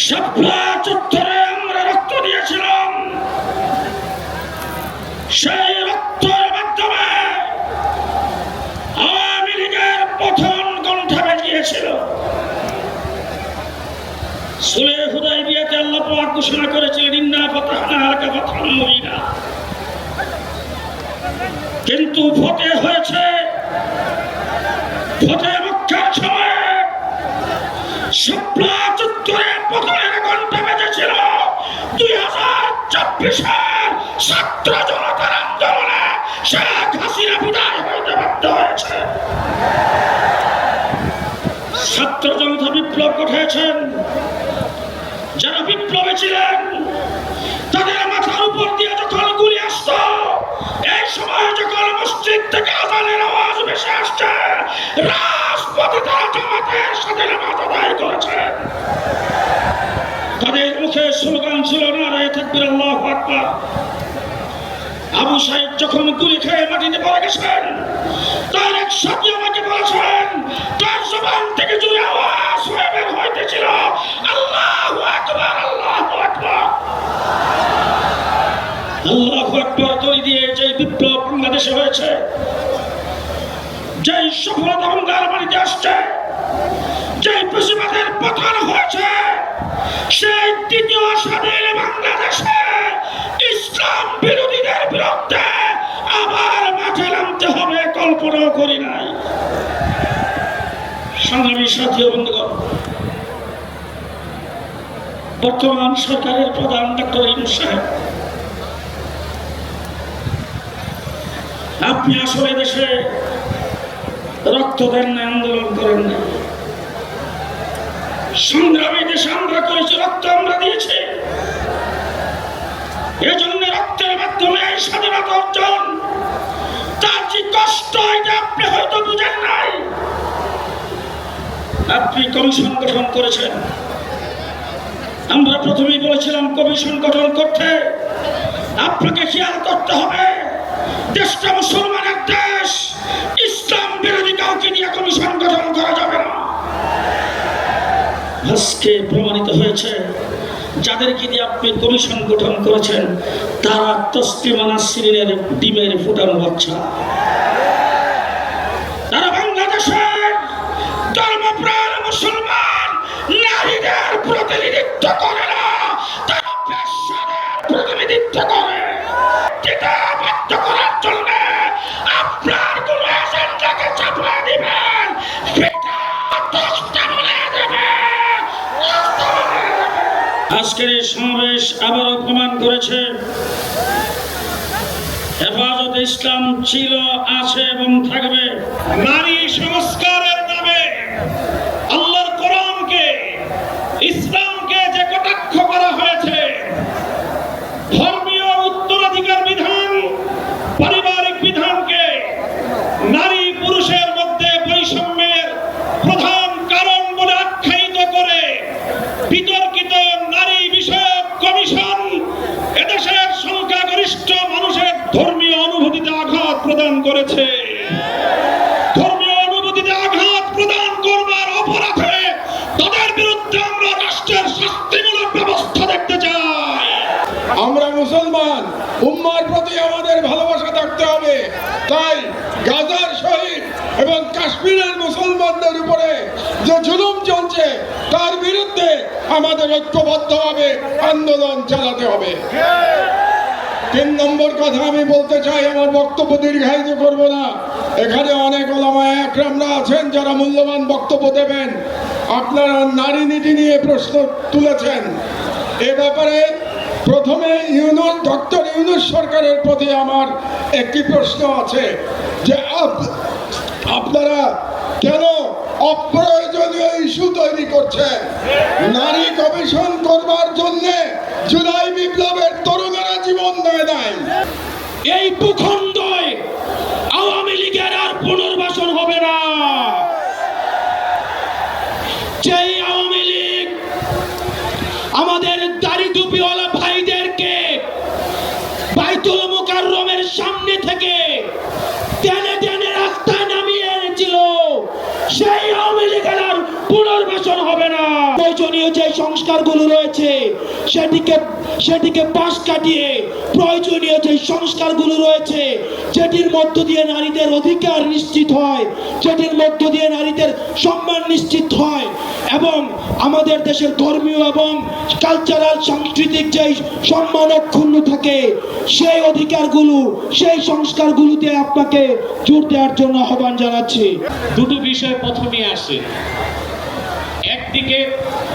শাপলা চত্বরে আমরা রক্ত দিয়েছিলাম। সেই রক্তের মাধ্যমে আওয়ামী লীগের প্রথম কণ্ঠে বেরিয়েছিল। সুলে হুদাই বিয়াতে আল্লাহ পাক ঘোষণা করেছিলেন, ইন্না কিন্তু ভোটে হয়েছে, ভোটে মক্কার সময় শাপলা চব্বিশের ছাত্র জনতার আন্দোলনে শেখ হাসিনা বিদায় হইতে বাধ্য হয়েছে ছাত্র জনতা বিপ্লব ঘটিয়েছেন যারা বিপ্লবে ছিলেন তাদের মাথার উপর দিয়ে যখন গুলি আসত এই সময় যখন মসজিদ থেকে আজানের আওয়াজ ভেসে আসছে রাজপথে তারা জামাতের সাথে নামাজ আদায় করেছে। মুখে স্লোগান ছিল না রে থাকবির আল্লাহ আকবার। আবু সাহেব যখন গুলি খেয়ে মাটিতে পড়ে গেছেন, তার এক সাথী আমাকে বলেছেন, তার জবান থেকে জুড়ে আওয়াজ হয়ে বের হইতেছিল, আল্লাহ আকবার আল্লাহ আকবার। আল্লাহ আকবার তৈরি দিয়ে যে বিপ্লব বাংলাদেশে হয়েছে যে সফলতা বাংলার বাড়িতে আসছে যে পতন হয়েছে, সেই স্বাধীন বাংলাদেশে ইসলাম বিরোধীদের বিরুদ্ধে আবার মাঠে নামতে হবে, কল্পনাও করি নাই। বর্তমান সরকারের প্রধান ডক্টর ইউনুস সাহেব, আপনি আসলে দেশে রক্ত দেন না, আন্দোলন করেন না। সংগ্রামী দেশে আমরা করেছি রক্ত আমরা দিয়েছি। এজন্য রক্তের মাধ্যমে এই স্বাধীনতা অর্জন। তার যে কষ্ট, এটা আপনি হয়তো বুঝেন নাই। আপনি কমিশন গঠন করেছেন। আমরা প্রথমেই বলেছিলাম, কমিশন গঠন করতে আপনাকে খেয়াল করতে হবে। দেশটা মুসলমানের দেশ। ইসলাম বিরোধী কাউকে নিয়ে কমিশন গঠন করা না। আজকে প্রমাণিত হয়েছে, যাদেরকে দিয়ে আপনি কমিশন গঠন করেছেন, তারা তস্তিমানা সিরিনের ডিমের ফুটানো বাচ্চা। তারা বাংলাদেশের ধর্মপ্রাণ মুসলমান, নারীদের প্রতিনিধিত্ব করে না। আবারও প্রমাণ করেছে। হেফাজত ইসলাম ছিল আছে এবং থাকবে। নারী সংস্কারের নামে আল্লাহর কোরআনকে ইসলামকে যে কটাক্ষ করা হয়েছে ধর্মীয় উত্তরাধিকার বিধান পারিবারিক বিধানকে নারী পুরুষের মধ্যে বৈষম্যের প্রধান কারণ বলে আখ্যায়িত করে বিতর্কিত নারী বিষয়ক কমিশন এদেশের সংখ্যাগরিষ্ঠ মানুষের ধর্মীয় অনুভূতিতে আঘাত প্রদান করেছে। ধর্মীয় অনুভূতিতে আঘাত প্রদান করবার অপরাধে তাদের বিরুদ্ধে আমরা রাষ্ট্রের শাস্তিমূলক ব্যবস্থা দেখতে চাই। আমরা মুসলমান, উম্মার প্রতি আমাদের ভালোবাসা থাকতে হবে। তাই গাজার শহীদ এবং কাশ্মীরের মুসলমানদের উপরে যে জুলুম চলছে, তার বিরুদ্ধে আমাদের ঐক্যবদ্ধভাবে আন্দোলন চালাতে হবে। তিন নম্বর কথা আমি বলতে চাই, আমার বক্তব্য দীর্ঘায়িত করব না। এখানে অনেক ওলামা একরামরা আছেন যারা মূল্যবান বক্তব্য দেবেন। আপনারা নারী নীতি নিয়ে প্রশ্ন তুলেছেন। এ ব্যাপারে প্রথমে ইউনুস, ডক্টর ইউনুস সরকারের প্রতি আমার একটি প্রশ্ন আছে যে, আপ- আপনারা কেন অপ্রয়োজনীয় ইস্যু তৈরি করছেন? নারী কমিশন করবার জন্য জুলাই বিপ্লবের তরুণেরা এই ভূখণ্ডে আওয়ামী লীগের আর পুনর্বাসন হবে না। যেই আওয়ামী লীগ আমাদের দাড়ি টুপিওয়ালা ভাইদেরকে বাইতুল মুকাররমের সামনে থেকে টেনে টেনে রাস্তায় নামিয়ে এনেছিল, সেই আওয়ামী লীগের আর পুনর্বাসন হবে না। প্রয়োজনীয় যে সংস্কারগুলো রয়েছে, সেটিকে সেটিকে পাশ কাটিয়ে প্রয়োজনীয় যে সংস্কারগুলো রয়েছে, যেটির মধ্য দিয়ে নারীদের অধিকার নিশ্চিত হয়, যেটির মধ্য দিয়ে নারীদের সম্মান নিশ্চিত হয় এবং আমাদের দেশের ধর্মীয় এবং কালচারাল সাংস্কৃতিক যেই সম্মান অক্ষুণ্ণ থাকে, সেই অধিকারগুলো, সেই সংস্কারগুলোতে আপনাকে জোর দেওয়ার জন্য আহ্বান জানাচ্ছি। দুটো বিষয় প্রথমে আসে। একদিকে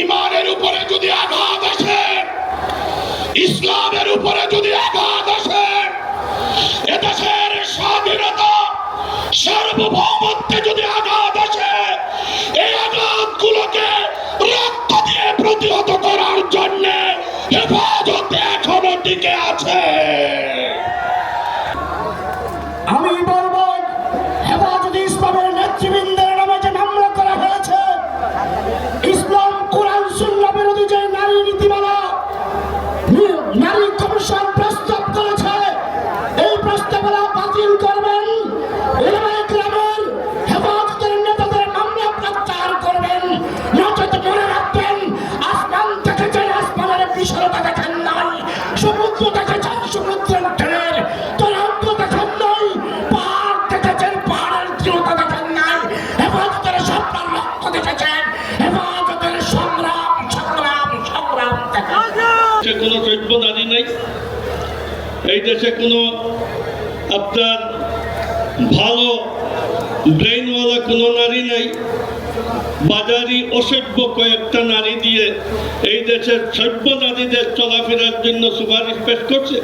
ইমানের উপরে যদি আঘাত আসে, ইসলামের উপরে যদি আঘাত আসে এদেশের স্বাধীনতা সার্বভৌমত্বে যদি আঘাত আসে, এই আঘাত গুলোকে রক্ত দিয়ে প্রতিহত করার জন্য হেফাজত এখনও টিকে আছে। দেশে কোনো আপনার ভালো ব্রেইনওয়ালা কোনো নারী নেই। বাজারি অসভ্য কয়েকটা নারী দিয়ে এই দেশের সভ্য নারীদের চলাফেরার জন্য সুপারিশ পেশ করছে।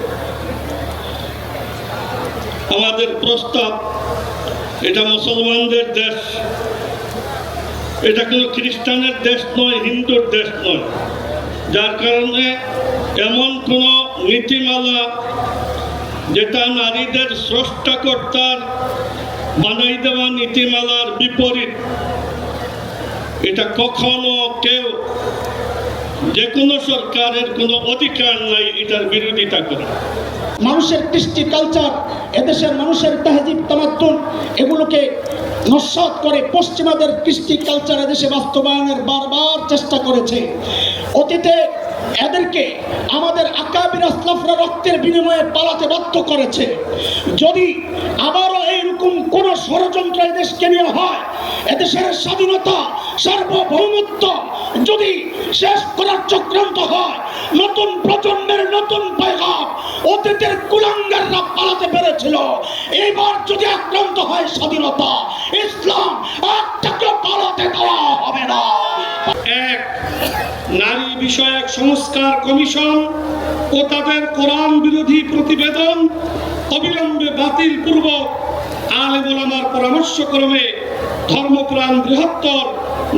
আমাদের প্রস্তাব, এটা মুসলমানদের দেশ। এটা কোনো খ্রিস্টানের দেশ নয়, হিন্দুর দেশ নয়। যার কারণে এমন কোনো নীতিমালা যেটা নারীদের স্রষ্টাকর্তার বানাই দেওয়া নীতিমালার বিপরীত। এটা কখনো কেউ যে কোনো সরকারের কোনো অধিকার নাই এটার বিরোধিতা করে। মানুষের কৃষ্টি কালচার এদেশের মানুষের তাহজিব তামাদ্দুন এগুলোকে নস্বাত করে পশ্চিমাদের কৃষ্টি কালচার এদেশে বাস্তবায়নের বারবার চেষ্টা করেছে। অতীতে এদেরকে আমাদের আকাবির আসলাফরা রক্তের বিনিময়ে পালাতে বাধ্য করেছে। যদি আবারও এইরকম কোন ষড়যন্ত্র এদেশকে নিয়ে হয়, এদেশের স্বাধীনতা, সার্বভৌমত্ব যদি শেষ করার চক্রান্ত হয়, নতুন প্রজন্মের নতুন পয়গাম, অতীতের কুলাঙ্গাররা পালাতে পেরেছিল। এবার যদি আক্রান্ত হয় স্বাধীনতা, ইসলাম একটাকে পালাতে দেওয়া হবে না। এক, নারী বিষয়ক সংস্কার কমিশন ও তাদের কোরআন বিরোধী প্রতিবেদন অবিলম্বে বাতিল পূর্বক আলেম ওলামার পরামর্শক্রমে ধর্মপ্রাণ বৃহত্তর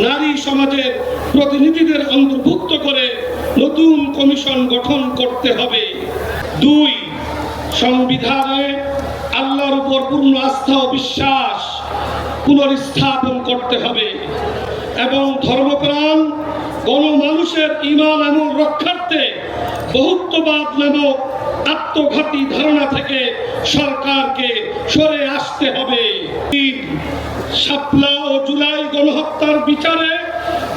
নারী সমাজের প্রতিনিধিদের অন্তর্ভুক্ত করে নতুন কমিশন গঠন করতে হবে। দুই, সংবিধানে আল্লাহর উপর পূর্ণ আস্থা ও বিশ্বাস পুনরস্থাপন করতে হবে। এবং ধর্মপ্রাণ গণমানুষের ইমান আমল রক্ষার্থে বহুত্ববাদ নামক আত্মঘাতী ধারণা থেকে সরকারকে সরে আসতে হবে। শাপলা ও জুলাই গণহত্যার বিচারে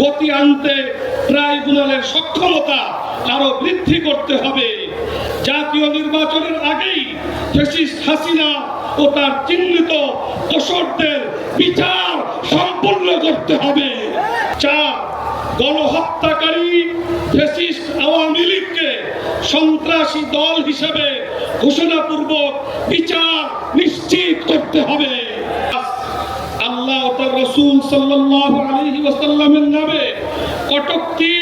গতি আনতে ট্রাইব্যুনালের সক্ষমতা আরও বৃদ্ধি করতে হবে। জাতীয় নির্বাচনের আগেই ফেসিস্ট হাসিনা ও তার চিহ্নিত দোষরদের বিচার সম্পন্ন করতে হবে। চার, গণহত্যাকারী ফেসিস্ট আওয়ামী লীগকে সন্ত্রাসী দল হিসেবে ঘোষণাপূর্বক বিচার নিশ্চিত করতে হবে। আল্লাহ তার রসুল সাল্লাল্লাহু আলাইহি ওয়াসাল্লামের নামে কটূক্তি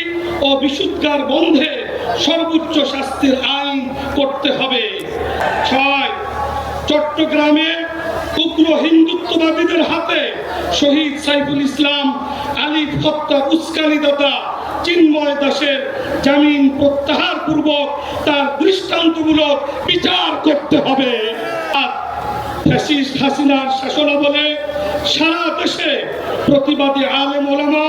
ও বিশুদ্ধার বন্ধে সর্বোচ্চ শাস্তির আইন করতে হবে। ছয়, চট্টগ্রামে উগ্র হিন্দুত্ববাদীদের হাতে শহীদ সাইফুল ইসলাম, আলিফ হত্যা উস্কানিদাতা চিন্ময় দাসের জামিন প্রত্যাহার পূর্বক তার দৃষ্টান্তমূলক বিচার করতে হবে। ফ্যাসিস্ট হাসিনার সারা দেশে প্রতিবাদী আলেম ওলামা,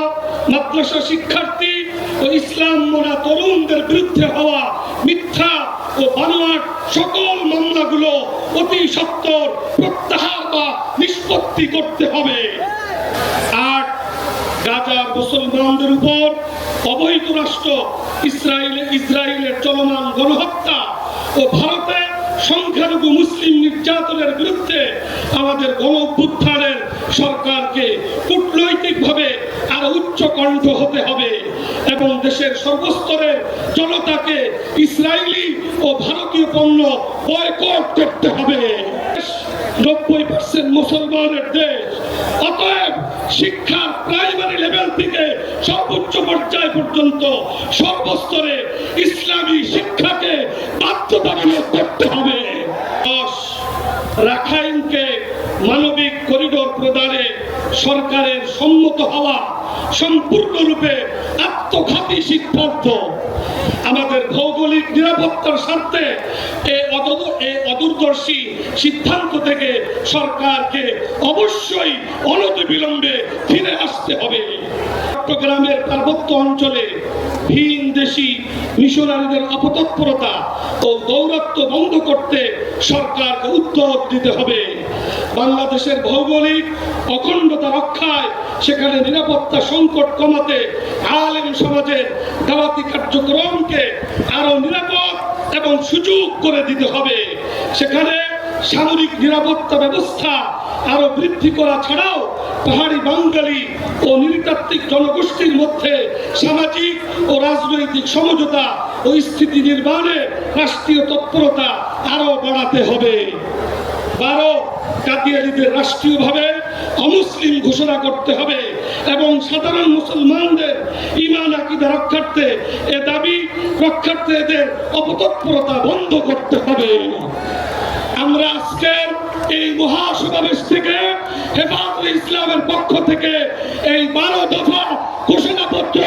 মাদ্রাসা শিক্ষার্থী ও ইসলাম মোনা তরুণদের বিরুদ্ধে হওয়া মিথ্যা ও বানোয়াট সকল মামলাগুলো অতি সত্বর প্রত্যাহার বা নিষ্পত্তি করতে হবে। আট গাজার মুসলমানদের উপর অবৈধ রাষ্ট্র ইসরায়েলে ইসরায়েলের চলমান গণহত্যা ও ভারতে সংখ্যালঘু মুসলিম নির্যাতনের বিরুদ্ধে আমাদের গণ সরকারকে কূটনৈতিকভাবে আরও উচ্চ কণ্ঠ হতে হবে। দেশের সর্বস্তরের জনতাকে ইসরায়েলি ও ভারতীয় পণ্য বয়কট করতে হবে। নব্বই পার্সেন্ট মুসলমানের দেশ। অতএব শিক্ষার প্রাইমারি লেভেল থেকে সর্বোচ্চ পর্যায় পর্যন্ত সর্বস্তরে ইসলামী শিক্ষাকে বাধ্যতামূলক করতে হবে। রাখাইনকে মানবিক করিডোর প্রদানে সরকারের সম্মত হওয়া সম্পূর্ণরূপে আত্মঘাতী সিদ্ধান্ত আমাদের ভৌগোলিক নিরাপত্তার স্বার্থে অদূরদর্শী সিদ্ধান্ত থেকে সরকারকে অবশ্যই অনতিবিলম্বে ফিরে আসতে হবে। চট্টগ্রামের পার্বত্য অঞ্চলে ভিন দেশি মিশনারিদের অপতৎপরতা ও দৌরত্ব বন্ধ করতে সরকারকে উদ্যোগ দিতে হবে। বাংলাদেশের ভৌগোলিক অখণ্ডতা রক্ষায় সেখানে নিরাপত্তা সংকট কমাতে আলেম সমাজের দাওয়াতি কার্যক্রমকে আরও নিরাপদ এবং সুযোগ করে দিতে হবে। সেখানে সামরিক নিরাপত্তা ব্যবস্থা আরও বৃদ্ধি করা ছাড়াও পাহাড়ি বাঙালি ও নৃতাত্ত্বিক জনগোষ্ঠীর মধ্যে সামাজিক ও রাজনৈতিক সমঝোতা ও স্থিতি নির্মাণে রাষ্ট্রীয় তৎপরতা আরও বাড়াতে হবে। বারো কাদিয়ানিদের রাষ্ট্রীয়ভাবে অমুসলিম ঘোষণা করতে হবে এবং সাধারণ মুসলমানদের ইমান আকিদা রক্ষার্থে এ দাবি রক্ষার্থে এদের অপতৎপরতা বন্ধ করতে হবে। আমরা আজকের এই মহাসমাবেশ থেকে হেফাজুল ইসলামের পক্ষ থেকে এই বারো দফা ঘোষণাপত্র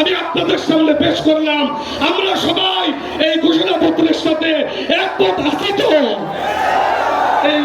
আমি আপনাদের সামনে পেশ করলাম। আমরা সবাই এই ঘোষণাপত্রের সাথে একমত আছি তো? এই